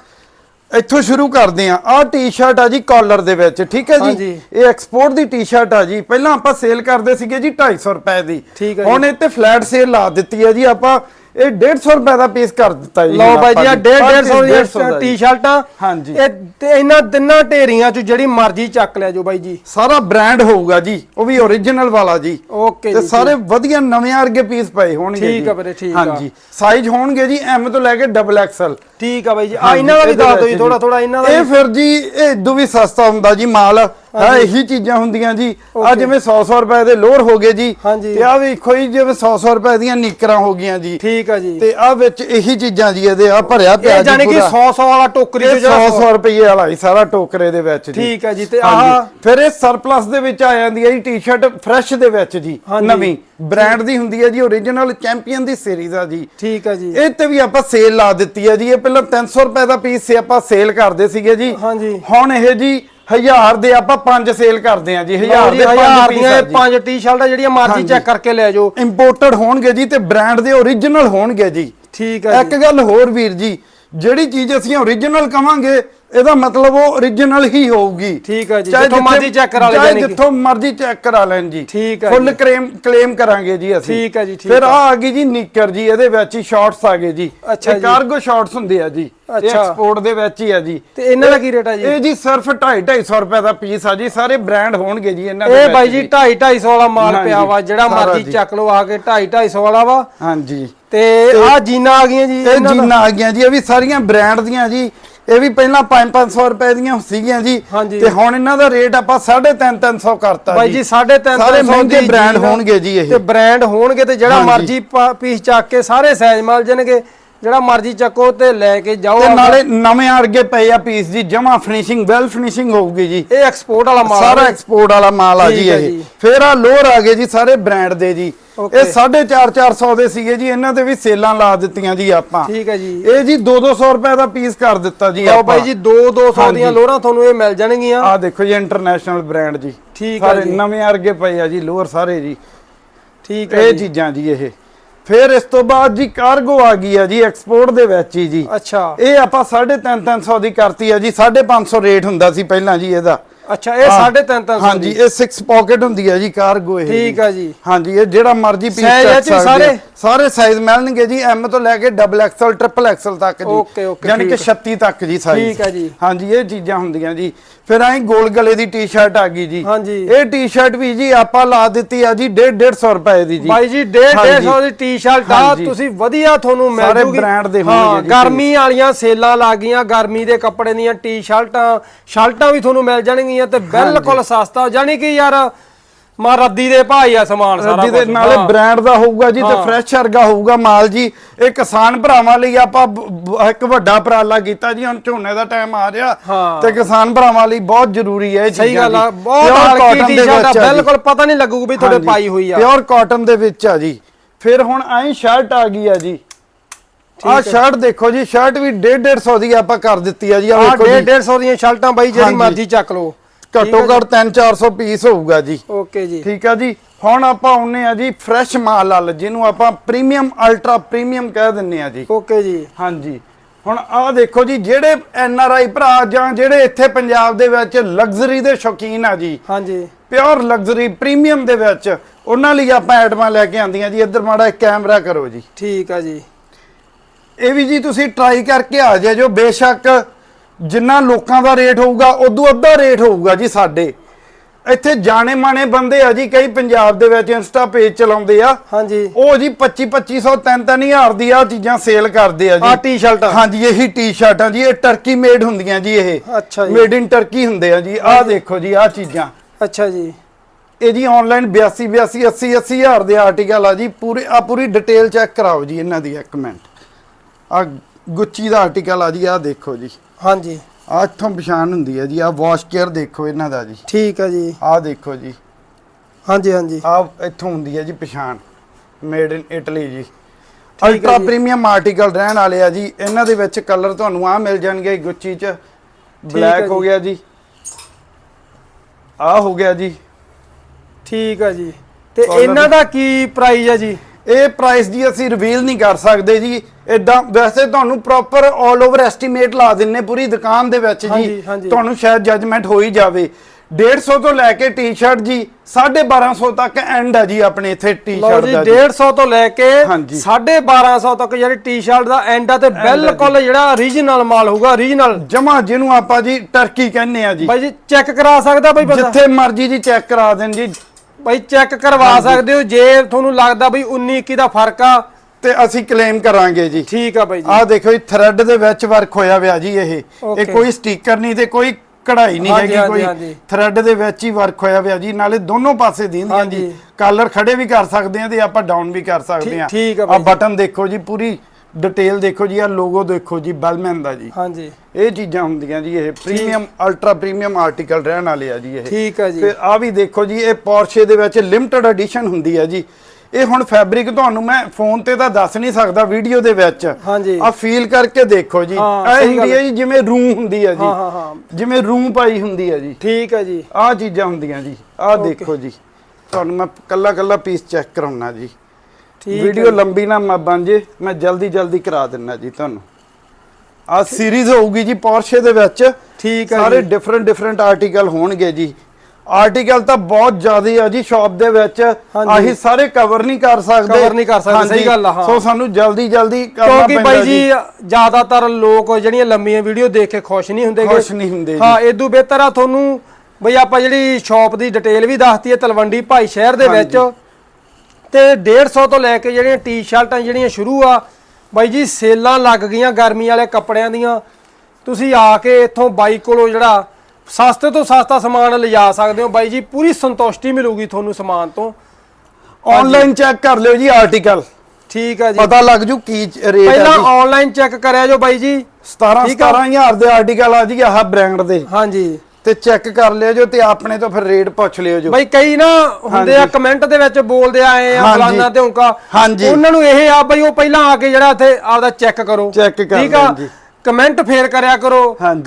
A: ਇੱਥੋਂ ਸ਼ੁਰੂ ਕਰਦੇ ਆ ਆਹ ਟੀ-ਸ਼ਰਟ ਆ ਜੀ ਕਾਲਰ ਦੇ ਵਿੱਚ ਠੀਕ ਹੈ ਜੀ। ਇਹ ਐਕਸਪੋਰਟ ਦੀ ਟੀ-ਸ਼ਰਟ ਆ ਜੀ। ਪਹਿਲਾਂ ਆਪਾਂ ਸੇਲ ਕਰਦੇ ਸੀਗੇ ਜੀ 250 ਰੁਪਏ ਦੀ। ਹੁਣ ਇਹ ਤੇ ਫਲੈਟ ਸੇਲ ਲਾ ਦਿੱਤੀ ਹੈ ਜੀ। ਆਪਾਂ ਇਹ 150 ਰੁਪਏ ਦਾ ਪੀਸ ਕਰ ਦਿੱਤਾ ਜੀ
B: ਲਓ ਬਾਈ ਜੀ ਆ
A: ਆਪਾਂ
B: 150
A: per piece
B: ਦੀਆਂ
A: 150 ਦਾ ਜੀ।
B: ਟੀ-ਸ਼ਰਟਾਂ
A: ਹਾਂਜੀ।
B: ਇਹ ਤੇ ਇਹਨਾਂ ਤਿੰਨਾਂ ਢੇਰੀਆਂ ਚ ਜਿਹੜੀ ਮਰਜ਼ੀ ਚੱਕ ਲਿਆ ਜੋ ਬਾਈ ਜੀ।
A: ਸਾਰਾ ਬ੍ਰਾਂਡ ਹੋਊਗਾ ਜੀ। ਉਹ ਵੀ ਓਰੀਜਨਲ ਵਾਲਾ ਜੀ।
B: ਓਕੇ
A: ਤੇ ਸਾਰੇ ਵਧੀਆ ਨਵੇਂ ਵਰਗੇ ਪੀਸ ਪਏ ਹੋਣਗੇ
B: ਠੀਕ। ਆ ਵੀਰੇ, ਠੀਕ ਆ।
A: ਹਾਂਜੀ। ਸਾਈਜ਼ ਹੋਣਗੇ ਜੀ ਐਮ ਤੋਂ ਲੈ ਕੇ ਡਬਲ ਐਕਸਲ
B: ਠੀਕ ਆ ਬਾਈ ਜੀ। ਆ ਇਹਨਾਂ ਦਾ ਵੀ ਦੱਸ ਦਿਓ ਜੀ ਥੋੜਾ ਥੋੜਾ ਇਹਨਾਂ ਦਾ
A: ਇਹ। ਫਿਰ ਜੀ ਇਹ ਇਦੋਂ ਵੀ ਸਸਤਾ ਹੁੰਦਾ ਜੀ ਮਾਲ। ਹੈ ਇਹੀ ਚੀਜ਼ਾਂ ਹੁੰਦੀਆਂ ਜੀ। ਆ ਜਿਵੇਂ 100 100 ਰੁਪਏ ਦੇ ਲੋਅਰ ਹੋ ਗਏ ਜੀ। ਤੇ ਆ ਵੇਖੋ ਜੀ ਜਿਵੇਂ 100 100 ਰੁਪਏ ਦੀਆਂ ਨਿਕਰਾਂ ਹੋ ਗਈਆਂ ਜੀ।
B: ਠੀਕ ਆ ਜੀ।
A: ਤੇ ਆ ਵਿੱਚ ਇਹੀ ਚੀਜ਼ਾਂ ਜੀ ਇਹਦੇ ਆ ਭਰਿਆ ਪਿਆ ਜੀ
B: ਜਾਨੀ ਕਿ
A: ਪੂਰਾ।
B: 100 100 ਵਾਲਾ ਟੋਕਰੀ ਚ ਜਿਹੜਾ
A: 100 100 ਰੁਪਏ ਵਾਲਾ ਹੀ ਸਾਰਾ ਟੋਕਰੇ ਦੇ ਵਿੱਚ ਜੀ।
B: ਠੀਕ ਹੈ ਜੀ ਤੇ। ਆਹ
A: ਫਿਰ ਇਹ ਸਰਪਲਸ ਦੇ ਵਿੱਚ ਆ ਜਾਂਦੀ ਹੈ ਜੀ ਟੀ-ਸ਼ਰਟ ਫਰੈਸ਼ ਦੇ ਵਿੱਚ ਜੀ। ਨਵੀਂ। ਬ੍ਰਾਂਡ ਦੀ ਹੁੰਦੀ ਹੈ ਜੀ ਓਰੀਜਨਲ ਚੈਂਪੀਅਨ ਦੀ ਸੀਰੀਜ਼ ਆ ਜੀ।
B: ਠੀਕ ਆ ਜੀ।
A: ਇਹ ਤੇ ਵੀ ਆਪਾਂ ਸੇਲ ਲਾ ਦਿੱਤੀ ਹੈ ਜੀ। ਇਹ ਪਹਿਲਾਂ 300 ਰੁਪਏ ਦਾ ਪੀਸ ਸੀ ਆਪਾਂ ਸੇਲ ਕਰਦੇ ਸੀਗੇ ਜੀ।
B: ਹਾਂਜੀ।
A: ਹੁਣ ਇਹ ਜੀ 1000 ਦੇ ਆਪਾਂ ਪੰਜ ਸੇਲ ਕਰਦੇ ਆ ਜੀ 1000 ਦੇ ਪੰਜ
B: ਹਜ਼ਾਰ
A: ਪੀਸ
B: ਦੀਆਂ
A: ਆ
B: ਇਹ ਪੰਜ ਟੀ-ਸ਼ਰਟਾਂ ਜਿਹੜੀਆਂ ਮਰਜ਼ੀ ਚੈੱਕ ਕਰਕੇ ਲੈ ਜਾਓ।
A: ਇੰਪੋਰਟਡ ਹੋਣਗੇ ਜੀ ਤੇ ਬ੍ਰਾਂਡ ਦੇ ਓਰੀਜਨਲ ਹੋਣਗੇ ਜੀ।
B: ਠੀਕ ਆ
A: ਇੱਕ ਗੱਲ ਹੋਰ ਵੀਰ ਜੀ ਜਿਹੜੀ ਚੀਜ਼ ਅਸੀਂ ਓਰੀਜਨਲ ਕਵਾਂਗੇ ਇਹਦਾ ਮਤਲਬ ਉਹ ਓਰੀਜਨਲ ਹੀ ਹੋਊਗੀ
B: ਠੀਕ ਆ ਜੀ, ਜਿੱਥੋਂ ਮਰਜ਼ੀ check ਕਰਾ ਕਿ।
A: ਜਿੱਥੋਂ ਮਰਜ਼ੀ ਚੈੱਕ ਕਰਾ ਲੈਣ ਜੀ
B: ਠੀਕ ਆ
A: ਫੁੱਲ। ਕਲੇਮ ਕਲੇਮ ਕਰਾਂਗੇ ਜੀ ਅਸੀਂ
B: ਠੀਕ ਆ ਜੀ, ਠੀਕ
A: ਫਿਰ
B: ਆ।
A: ਗਈ ਜੀ ਨਿੱਕਰ ਜੀ ਇਹਦੇ ਵਿੱਚ ਹੀ ਸ਼ਾਰਟਸ ਆ ਗਏ ਜੀ
B: ਅੱਛਾ
A: ਇਹ
B: ਜੀ।
A: ਕਾਰਗੋ ਸ਼ਾਰਟਸ ਹੁੰਦੇ ਆ ਜੀ ਇਹ। ਐਕਸਪੋਰਟ ਦੇ ਵਿੱਚ ਹੀ ਆ ਜੀ
B: ਤੇ ਇਹਨਾਂ ਦਾ ਕੀ ਰੇਟ ਆ ਜੀ
A: ਇਹ ਜੀ ਸਿਰਫ 2.5 250 ਰੁਪਏ ਦਾ ਪੀਸ ਆ ਜੀ ਸਾਰੇ ਬ੍ਰਾਂਡ ਹੋਣਗੇ ਜੀ ਇਹਨਾਂ ਦੇ
B: ਇਹ ਬਾਈ ਜੀ 2.5 250 ਵਾਲਾ ਮਾਲ ਪਿਆ ਵਾ ਜਿਹੜਾ ਮਰਜ਼ੀ। ਚੱਕ ਲਓ ਆ ਕੇ 2.5 250 ਵਾਲਾ ਵਾ
A: ਹਾਂਜੀ
B: ਤੇ ਆ ਜੀਨਾਂ ਆ ਗਈਆਂ ਜੀ
A: ਇਹ ਜੀਨਾਂ ਆ ਗਈਆਂ ਜੀ ਇਹ ਵੀ ਸਾਰੀਆਂ ਬ੍ਰਾਂਡ ਦੀਆਂ ਜੀ ਇਹ ਵੀ ਪਹਿਲਾਂ 5-500 ਰੁਪਏ ਦੀਆਂ ਸੀਗੀਆਂ ਜੀ। ਤੇ ਹੁਣ ਇਹਨਾਂ ਦਾ ਰੇਟ ਆਪਾਂ 3.5-300 ਕਰਤਾ
B: ਬਾਈ ਜੀ। 350
A: ਸਾਰੇ ਮਹਿੰਗੇ ਬ੍ਰਾਂਡ ਹੋਣਗੇ ਜੀ ਇਹ।
B: ਤੇ ਬ੍ਰਾਂਡ ਹੋਣਗੇ ਤੇ ਜਿਹੜਾ। ਮਰਜ਼ੀ ਪੀਸ ਚੱਕ ਕੇ ਸਾਰੇ ਸਾਈਜ਼ ਮਿਲ ਜਾਣਗੇ। ਜਿਹੜਾ ਮਰਜ਼ੀ ਚੱਕੋ ਤੇ ਲੈ ਕੇ ਜਾਓ
A: ਤੇ। ਨਾਲੇ ਨਵੇਂ ਅਰਗੇ ਪਏ ਆ ਪੀਸ ਜੀ ਜਮਾ ਫਿਨਿਸ਼ਿੰਗ ਵੈਲ ਫਿਨਿਸ਼ਿੰਗ ਹੋਊਗੀ ਜੀ
B: ਇਹ ਐਕਸਪੋਰਟ ਵਾਲਾ ਮਾਲ
A: ਸਾਰਾ
B: ਹੈ।
A: ਐਕਸਪੋਰਟ ਵਾਲਾ ਮਾਲ ਆ ਜੀ
B: ਹੈ
A: ਇਹ। ਫਿਰ ਆ ਲੋਅਰ ਆ ਗਏ ਜੀ ਸਾਰੇ ਬ੍ਰਾਂਡ ਦੇ ਜੀ। ਇਹ 4.5-400 ਦੇ ਸੀਗੇ ਜੀ ਇਹਨਾਂ ਤੇ ਵੀ ਸੇਲਾਂ ਲਾ ਦਿੱਤੀਆਂ ਜੀ ਆਪਾਂ
B: ਠੀਕ ਹੈ ਜੀ
A: ਇਹ ਜੀ 2-200 ਰੁਪਏ ਦਾ ਪੀਸ ਕਰ ਦਿੱਤਾ ਜੀ ਆਪਾਂ
B: ਬਾਈ ਜੀ 2 200
A: ਹਾਂਜੀ।
B: ਦੀਆਂ ਲੋਰਾਂ ਤੁਹਾਨੂੰ ਇਹ ਮਿਲ ਜਾਣਗੀਆਂ
A: ਆ ਦੇਖੋ ਜੀ ਇੰਟਰਨੈਸ਼ਨਲ ਬ੍ਰਾਂਡ ਜੀ
B: ਠੀਕ
A: ਸਾਰੇ
B: ਜੀ।
A: ਨਵੇਂ ਅਰਗੇ ਪਏ ਆ ਜੀ ਲੋਅਰ ਸਾਰੇ ਜੀ
B: ਠੀਕ ਹੈ
A: ਇਹ ਚੀਜ਼ਾਂ ਜੀ ਇਹ ਫਿਰ ਇਸ ਤੋਂ ਬਾਅਦ ਜੀ ਕਾਰਗੋ ਆ ਗਈ ਆ ਜੀ ਐਕਸਪੋਰਟ ਦੇ ਵਿੱਚ ਹੀ ਜੀ।
B: ਅੱਛਾ।
A: ਇਹ ਆਪਾਂ 3.5 300 ਦੀ ਕਰਤੀ ਆ ਜੀ 550 ਰੇਟ ਹੁੰਦਾ ਸੀ ਪਹਿਲਾਂ ਜੀ ਇਹਦਾ।
B: ਅੱਛਾ ਇਹ 3.5
A: ਹਾਂਜੀ ਇਹ 6 ਪਾਕਟ ਹੁੰਦੀ ਹੈ ਜੀ ਕਾਰਗੋ ਇਹ
B: ਠੀਕ ਆ ਜੀ।
A: ਹਾਂਜੀ ਇਹ ਜਿਹੜਾ ਮਰਜ਼ੀ ਪੀਸ
B: Size ਇਹ 'ਚ ਵੀ ਸਾਰੇ?
A: ਸਾਰੇ ਸਾਈਜ਼ ਮਿਲਣਗੇ ਜੀ ਐਮ ਤੋਂ ਲੈ ਕੇ ਡਬਲ ਐਕਸਲ ਟ੍ਰਿਪਲ ਐਕਸਲ ਤੱਕ ਜੀ। ਯਾਨੀ ਕਿ
B: ਠੀਕ
A: 36 ਤੱਕ ਜੀ ਸਾਈਜ਼
B: ਠੀਕ ਹੈ ਜੀ।
A: ਹਾਂਜੀ ਇਹ ਚੀਜ਼ਾਂ ਹੁੰਦੀਆਂ ਜੀ। ਫਿਰ ਐਂ ਗੋਲ ਗਲੇ ਦੀ ਟੀ-ਸ਼ਰਟ ਆ ਗਈ ਜੀ। ਇਹ ਟੀ-ਸ਼ਰਟ ਵੀ ਜੀ ਆਪਾਂ ਲਾ ਦਿੱਤੀ ਆ ਜੀ 1.5 150 ਰੁਪਏ ਦੀ ਜੀ।
B: ਬਾਈ ਜੀ 1.5
A: ਹਾਂਜੀ।
B: 150 ਦੀ ਟੀ-ਸ਼ਰਟ ਆ। ਤੁਸੀਂ ਵਧੀਆ ਤੁਹਾਨੂੰ ਮਿਲ
A: ਸਾਰੇ
B: ਜੂਗੀ।
A: brand ਦੇ
B: ਹਾਂ
A: ਹੋਣਗੇ ਜੀ
B: ਗਰਮੀ ਵਾਲੀਆਂ ਸੇਲਾਂ ਲੱਗ ਗਈਆਂ ਗਰਮੀ ਦੇ ਕੱਪੜੇ ਦੀਆਂ ਟੀ-ਸ਼ਰਟਾਂ ਸ਼ਰਟਾਂ ਵੀ ਤੁਹਾਨੂੰ ਮਿਲ ਜਾਣਗੀਆਂ। ਤੇ ਬਿਲਕੁਲ ਸਸਤਾ ਜਾਨੀ ਕਿ ਯਾਰ ਮਾ ਰੱਦੀ ਦੇ ਭਾਈ ਆ ਸਮਾਨ ਸਾਰਾ
A: ਰੱਦੀ ਦੇ
B: ਕੁਛ।
A: ਨਾਲੇ
B: ਹਾਂ।
A: ਬ੍ਰਾਂਡ ਦਾ ਹੋਊਗਾ ਜੀ ਤੇ। ਫਰੈਸ਼ ਵਰਗਾ ਹੋਊਗਾ ਮਾਲ ਜੀ ਇਹ ਕਿਸਾਨ ਭਰਾਵਾਂ ਲਈ ਆਪਾਂ ਬ- ਬ- ਇੱਕ ਵੱਡਾ ਉਪਰਾਲਾ ਕੀਤਾ ਜੀ ਹੁਣ ਝੋਨੇ ਦਾ ਟਾਈਮ ਆ ਰਿਹਾ
B: ਹਾਂ।
A: ਤੇ ਕਿਸਾਨ ਭਰਾਵਾਂ ਲਈ ਬਹੁਤ ਜ਼ਰੂਰੀ ਹੈ ਇਹ
B: ਸਹੀ ਗੱਲ ਆ। ਬਹੁਤ ਹਲਕੀ ਟੀ-ਸ਼ਰਟ ਆ
A: ਆ।
B: ਬਿਲਕੁਲ ਪਤਾ ਨਹੀਂ ਲੱਗੂ ਵੀ ਤੁਹਾਡੇ ਪਾਈ ਹੋਈ ਆ
A: ਪਿਓਰ ਕਾਟਨ ਦੇ ਵਿੱਚ ਆ ਜੀ ਫਿਰ ਹੁਣ ਐਂ ਸ਼ਰਟ ਆ ਗਈ ਆ ਜੀ ਆਹ ਸ਼ਰਟ ਦੇਖੋ ਜੀ ਸ਼ਰਟ ਵੀ 1.5 150 ਦੀ ਆਪਾਂ ਕਰ ਦਿੱਤੀ ਆ ਜੀ ਆ
B: ਆ
A: ਵੇਖੋ ਜੀ
B: 150 ਦੀਆਂ ਸ਼ਰਟਾਂ ਬਾਈ ਜਿਹੜੀ
A: ਹਾਂਜੀ।
B: ਮਰਜ਼ੀ ਚੱਕ ਲਓ
A: ਘੱਟੋ ਘੱਟ 3-400 ਪੀਸ ਹੋਊਗਾ ਜੀ।
B: ਓਕੇ ਜੀ।
A: ਠੀਕ ਆ ਜੀ। ਹੁਣ ਆਪਾਂ ਆਉਨੇ ਆ ਜੀ ਫਰੈਸ਼ ਮਾਲ ਵਾਲ ਜਿਹਨੂੰ ਆਪਾਂ ਪ੍ਰੀਮੀਅਮ ਅਲਟਰਾ ਪ੍ਰੀਮੀਅਮ ਕਹਿ ਦਿੰਨੇ ਆ ਜੀ।
B: ਓਕੇ ਜੀ।
A: ਹਾਂਜੀ। ਹੁਣ ਆਹ ਦੇਖੋ ਜੀ ਜਿਹੜੇ ਐਨ ਆਰ ਆਈ ਭਰਾ ਜਾਂ ਜਿਹੜੇ ਇੱਥੇ ਪੰਜਾਬ ਦੇ ਵਿੱਚ ਲਗਜ਼ਰੀ ਦੇ ਸ਼ੌਕੀਨ ਆ ਜੀ
B: ਹਾਂਜੀ।
A: ਪਿਓਰ ਲਗਜ਼ਰੀ ਪ੍ਰੀਮੀਅਮ ਦੇ ਵਿੱਚ ਉਹਨਾਂ ਲਈ ਆਪਾਂ ਐਟਮਾਂ ਲੈ ਕੇ ਆਂਦੀਆਂ ਜੀ। ਇੱਧਰ ਮਾੜਾ ਕੈਮਰਾ ਕਰੋ ਜੀ।
B: ਠੀਕ ਆ ਜੀ।
A: ਇਹ ਵੀ ਜੀ ਤੁਸੀਂ ਟਰਾਈ ਕਰਕੇ ਆ ਜਾਇਓ ਬੇਸ਼ੱਕ ਜਿੰਨਾ ਲੋਕਾਂ ਦਾ ਰੇਟ ਹੋਊਗਾ ਉਦੋਂ ਅੱਧਾ ਰੇਟ ਹੋਊਗਾ ਜੀ ਸਾਡੇ। ਇੱਥੇ ਜਾਣੇ ਮਾਣੇ ਬੰਦੇ ਆ ਜੀ ਕਈ ਪੰਜਾਬ ਦੇ ਵਿੱਚ ਇੰਸਟਾ ਪੇਜ ਚਲਾਉਂਦੇ ਆ।
B: ਹਾਂਜੀ।
A: ਉਹ ਜੀ 25 2500 ਤਿੰਨ ਤਿੰਨ ਹਜ਼ਾਰ ਦੀ ਆ ਚੀਜ਼ਾਂ ਸੇਲ ਕਰਦੇ ਆ ਜੀ।
B: ਆ। ਟੀ-ਸ਼ਰਟ
A: ਹਾਂਜੀ ਇਹੀ ਟੀ-ਸ਼ਰਟਾਂ ਜੀ ਇਹ ਟਰਕੀ ਮੇਡ ਹੁੰਦੀਆਂ ਜੀ ਇਹ।
B: ਅੱਛਾ ਜੀ।
A: ਮੇਡ ਇਨ ਟਰਕੀ ਹੁੰਦੇ ਆ ਜੀ। ਆਹ ਦੇਖੋ ਜੀ ਆਹ ਚੀਜ਼ਾਂ।
B: ਅੱਛਾ ਜੀ।
A: ਇਹ ਜੀ ਆਨਲਾਈਨ 82 82 80 80 ਹਜ਼ਾਰ ਦੇ ਆਰਟੀਕਲ ਆ ਜੀ। ਪੂਰੇ ਆ ਪੂਰੀ ਡਿਟੇਲ ਚੈੱਕ ਕਰਾਓ ਜੀ ਇਹਨਾਂ ਦੀ ਇੱਕ ਮਿੰਟ। ਆ ਗੁੱਚੀ ਦਾ ਆਰਟੀਕਲ ਆ ਜੀ ਆਹ ਦੇਖੋ ਜੀ।
B: ਹਾਂਜੀ।
A: ਆਹ ਇੱਥੋਂ ਪਛਾਣ ਹੁੰਦੀ ਹੈ ਜੀ ਆਹ ਵਾਸ਼ ਕੇਅਰ ਦੇਖੋ ਇਹਨਾਂ ਦਾ ਜੀ।
B: ਠੀਕ ਆ ਜੀ।
A: ਆਹ ਦੇਖੋ ਜੀ।
B: ਹਾਂਜੀ ਹਾਂਜੀ।
A: ਆਹ ਇੱਥੋਂ ਹੁੰਦੀ ਹੈ ਜੀ ਪਛਾਣ ਮੇਡ ਇਨ ਇਟਲੀ ਜੀ।
B: ਹੈ
A: ਅਲਟਰਾ। ਪ੍ਰੀਮੀਅਮ ਆਰਟੀਕਲ ਰਹਿਣ ਵਾਲੇ ਆ ਜੀ ਇਹਨਾਂ ਦੇ ਵਿੱਚ ਕਲਰ ਤੁਹਾਨੂੰ ਆ ਮਿਲ ਜਾਣਗੇ ਗੁੱਚੀ ਚ।
B: ਹੈ
A: ਬਲੈਕ ਹੋ। ਗਿਆ ਜੀ। ਆ ਹੋ ਗਿਆ ਜੀ।
B: ਠੀਕ ਆ ਜੀ। ਤੇ ਇਹਨਾਂ ਦਾ ਕੀ ਪ੍ਰਾਈਸ ਆ ਜੀ?
A: ਇਹ ਪ੍ਰਾਈਸ ਜੀ ਅਸੀਂ ਰਿਵੀਲ ਨਹੀਂ ਕਰ ਸਕਦੇ ਜੀ। ਇਦਾਂ ਵੈਸੇ ਤੁਹਾਨੂੰ ਪ੍ਰੋਪਰ 올 ਓਵਰ ਐਸਟੀਮੇਟ ਲਾ ਦਿੰਨੇ ਪੂਰੀ ਦੁਕਾਨ ਦੇ ਵਿੱਚ ਜੀ। ਤੁਹਾਨੂੰ ਸ਼ਾਇਦ ਜਜਮੈਂਟ ਹੋ ਹੀ ਜਾਵੇ। 150 ਤੋਂ ਲੈ ਕੇ ਟੀ-ਸ਼ਰਟ ਜੀ 1250 ਤੱਕ ਐਂਡ ਹੈ ਜੀ ਆਪਣੇ ਇੱਥੇ ਟੀ-ਸ਼ਰਟ ਦਾ ਜੀ
B: 150 ਤੋਂ ਲੈ ਕੇ
A: ਹਾਂਜੀ।
B: 1250 ਤੱਕ ਜਿਹੜੀ ਟੀ-ਸ਼ਰਟ ਦਾ ਐਂਡ ਆ ਤੇ ਬਿਲਕੁਲ ਜਿਹੜਾ origignal ਮਾਲ ਹੋਊਗਾ origignal
A: ਜਮਾ ਜਿਹਨੂੰ ਆਪਾਂ ਜੀ ਟਰਕੀ ਕਹਿੰਦੇ ਆ ਜੀ।
B: ਬਾਈ ਜੀ ਚੈੱਕ ਕਰਾ ਸਕਦਾ ਬਾਈ ਬੰਦਾ?
A: ਜਿੱਥੇ ਮਰਜ਼ੀ ਜੀ ਚੈੱਕ ਕਰਾ ਦੇਣ ਜੀ।
B: ਬਾਈ ਚੈੱਕ ਕਰਵਾ ਸਕਦੇ ਹੋ ਜੇ ਤੁਹਾਨੂੰ ਲੱਗਦਾ ਬਈ 19 21 ਦਾ ਫ਼ਰਕ ਆ
A: ਤੇ ਅਸੀਂ ਕਲੇਮ ਕਰਾਂਗੇ ਜੀ
B: ਠੀਕ ਆ ਬਾਈ ਜੀ
A: ਆਹ ਦੇਖੋ ਜੀ ਥ੍ਰੈਡ ਦੇ ਵਿੱਚ ਵਰਕ ਹੋਇਆ ਹੋਇਆ ਜੀ ਇਹ ਇਹ
B: Okay.
A: ਕੋਈ ਸਟicker ਨਹੀਂ ਤੇ ਕੋਈ ਕਢਾਈ ਨਹੀਂ
B: ਹਾਂਜੀ,
A: ਹੈਗੀ
B: ਹਾਂਜੀ,
A: ਕੋਈ
B: ਹਾਂਜੀ।
A: ਥ੍ਰੈਡ ਦੇ ਵਿੱਚ ਹੀ ਵਰਕ ਹੋਇਆ ਹੋਇਆ ਜੀ ਨਾਲੇ ਦੋਨੋਂ ਪਾਸੇ ਦੀਂਦੀਆਂ ਜੀ
B: ਹਾਂਜੀ।
A: ਕਾਲਰ ਖੜੇ ਵੀ ਕਰ ਸਕਦੇ ਆ ਤੇ ਆਪਾਂ ਡਾਊਨ ਵੀ ਕਰ ਸਕਦੇ ਆ
B: ਠੀਕ ਆ
A: ਆ
B: ਬਾਈ ਜੀ।
A: ਬਟਨ ਦੇਖੋ ਜੀ ਪੂਰੀ ਡਿਟੇਲ ਦੇਖੋ ਜੀ ਆ ਲੋਗੋ ਦੇਖੋ ਜੀ ਬੈਲਮੈਨ ਦਾ ਜੀ।
B: ਹਾਂਜੀ।
A: ਇਹ ਚੀਜ਼ਾਂ ਹੁੰਦੀਆਂ ਜੀ ਇਹ ਪ੍ਰੀਮੀਅਮ ਅਲਟਰਾ ਪ੍ਰੀਮੀਅਮ ਆਰਟੀਕਲ ਰਹਿਣ ਵਾਲੇ ਆ ਜੀ ਇਹ।
B: ਠੀਕ ਆ ਜੀ।
A: ਫਿਰ ਆ ਵੀ ਦੇਖੋ ਜੀ ਇਹ ਪੋਰਸ਼ੇ ਦੇ ਵਿੱਚ ਲਿਮਟਿਡ ਐਡੀਸ਼ਨ ਹੁੰਦੀ ਹੈ ਜੀ। ਇਹ ਹੁਣ ਫੈਬਰਿਕ ਤੁਹਾਨੂੰ ਮੈਂ ਫੋਨ ਤੇ ਤਾਂ ਦੱਸ ਨਹੀਂ ਸਕਦਾ ਵੀਡੀਓ ਦੇ ਵਿੱਚ।
B: ਹਾਂਜੀ।
A: ਆ ਫੀਲ ਕਰਕੇ ਦੇਖੋ ਜੀ।
B: ਹਾਂ,
A: ਇਹ ਹੁੰਦੀ ਹੈ। ਜੀ ਜਿਵੇਂ ਰੂਹ ਹੁੰਦੀ ਹੈ ਜੀ।
B: ਹਾਂ, ਹਾਂ, ਹਾਂ।
A: ਜਿਵੇਂ ਰੂਹ ਪਾਈ ਹੁੰਦੀ ਹੈ ਜੀ।
B: ਠੀਕ ਆ ਜੀ।
A: ਆਹ ਚੀਜ਼ਾਂ ਹੁੰਦੀਆਂ ਜੀ। ਆਹ ਦੇਖੋ ਜੀ। ਤੁਹਾਨੂੰ ਮੈਂ ਕੱਲਾ ਕੱਲਾ ਪੀਸ ਚੈੱਕ ਕਰਾਉਣਾ ਜੀ। ਵੀਡੀਓ ਲੰਬੀ ਨਾ ਮੈਂ ਬਣ ਜੇ ਮੈਂ ਜਲਦੀ ਜਲਦੀ ਕਰਾ ਦਿੰਨਾ ਜੀ ਤੁਹਾਨੂੰ ਆ ਸੀਰੀਜ਼ ਹੋਊਗੀ ਜੀ ਪੋਰਸ਼ੇ ਦੇ ਵਿੱਚ
B: ਠੀਕ ਆ
A: ਸਾਰੇ
B: ਜੀ।
A: ਡਿਫਰੈਂਟ ਡਿਫਰੈਂਟ ਆਰਟੀਕਲ ਹੋਣਗੇ ਜੀ ਆਰਟੀਕਲ ਤਾਂ ਬਹੁਤ ਜ਼ਿਆਦਾ ਆ ਜੀ ਸ਼ਾਪ ਦੇ ਵਿੱਚ
B: ਹਾਂਜੀ।
A: ਆਹੀ ਸਾਰੇ ਕਵਰ ਨਹੀਂ ਕਰ ਸਕਦੇ
B: Cover ਨਹੀਂ ਕਰ ਸਕਦੇ,
A: ਹਾਂਜੀ,
B: ਸਹੀ ਗੱਲ ਆ, ਹਾਂ।
A: ਸੋ ਸਾਨੂੰ ਜਲਦੀ ਜਲਦੀ ਕਰਨਾ
B: ਕਿਉਂਕਿ
A: ਪੈਂਦਾ
B: ਬਾਈ ਜੀ ਜ਼ਿਆਦਾਤਰ ਲੋਕ ਜਿਹੜੀਆਂ ਲੰਮੀਆਂ ਵੀਡੀਓ ਦੇਖ ਕੇ ਖੁਸ਼ ਨਹੀਂ ਹੁੰਦੇ ਗੇ।
A: ਖੁਸ਼ ਨਹੀਂ ਹੁੰਦੇ ਜੀ।
B: ਹਾਂ ਇਦੋਂ ਬਿਹਤਰ ਆ ਤੁਹਾਨੂੰ ਬਈ ਆਪਾਂ ਜਿਹੜੀ ਸ਼ਾਪ ਦੀ ਡਿਟੇਲ ਵੀ ਦੱਸਤੀ ਹੈ ਤਲਵੰਡੀ ਭਾਈ ਸ਼ਹਿਰ ਦੇ ਵਿੱਚ ਤੇ 150 ਤੋਂ ਲੈ ਕੇ ਜਿਹੜੀਆਂ ਟੀ-ਸ਼ਰਟਾਂ ਜਿਹੜੀਆਂ ਸ਼ੁਰੂ ਆ ਬਾਈ ਜੀ ਸੇਲਾਂ ਲੱਗ ਗਈਆਂ ਗਰਮੀ ਵਾਲੇ ਕੱਪੜਿਆਂ ਦੀਆਂ। ਤੁਸੀਂ ਆ ਕੇ ਇੱਥੋਂ ਬਾਈ ਕੋਲੋਂ ਜਿਹੜਾ ਸਸਤੇ ਤੋਂ ਸਸਤਾ ਸਮਾਨ ਲਿਜਾ ਸਕਦੇ ਹੋ। ਬਾਈ ਜੀ ਪੂਰੀ ਸੰਤੁਸ਼ਟੀ ਮਿਲੂਗੀ ਤੁਹਾਨੂੰ ਸਮਾਨ ਤੋਂ।
A: ਆਨਲਾਈਨ ਚੈੱਕ ਕਰ ਲਿਓ ਜੀ ਆਰਟੀਕਲ
B: ਠੀਕ ਆ ਜੀ।
A: ਪਤਾ ਲੱਗ ਜੂ ਕੀ ਰੇਟ ਹੈ
B: ਪਹਿਲਾਂ ਆਨਲਾਈਨ ਚੈੱਕ ਕਰਿਆ ਜੋ ਬਾਈ ਜੀ।
A: 17
B: ਠੀਕ ਆ।
A: 17000 ਦੇ ਆਰਟੀਕਲ ਆ ਜੀ ਆਹ ਬ੍ਰਾਂਡ ਦੇ।
B: ਹਾਂਜੀ।
A: ਤੇ ਚੈੱਕ ਕਰ ਲਿਓ ਜੋ ਤੇ ਆਪਣੇ ਤੋਂ ਫਿਰ ਰੇਟ ਪੁੱਛ ਲਿਓ ਜੋ।
B: ਬਈ ਕਈ ਨਾ ਹੁੰਦੇ ਆ। ਕਮੈਂਟ ਦੇ ਵਿੱਚ ਬੋਲਦੇ ਆਏ ਆ। ਫਲਾਨਾ ਤੇ
A: ਹਾਂਜੀ।
B: ਉਹਨਾਂ ਨੂੰ ਇਹ ਆ ਬਈ ਉਹ ਪਹਿਲਾਂ ਆ ਕੇ ਜਿਹੜਾ ਇੱਥੇ ਆਪਦਾ ਚੈੱਕ ਕਰੋ।
A: Check ਕਰ
B: ਠੀਕ ਆ। ਕਮੈਂਟ ਫੇਰ ਕਰਿਆ ਕਰੋ।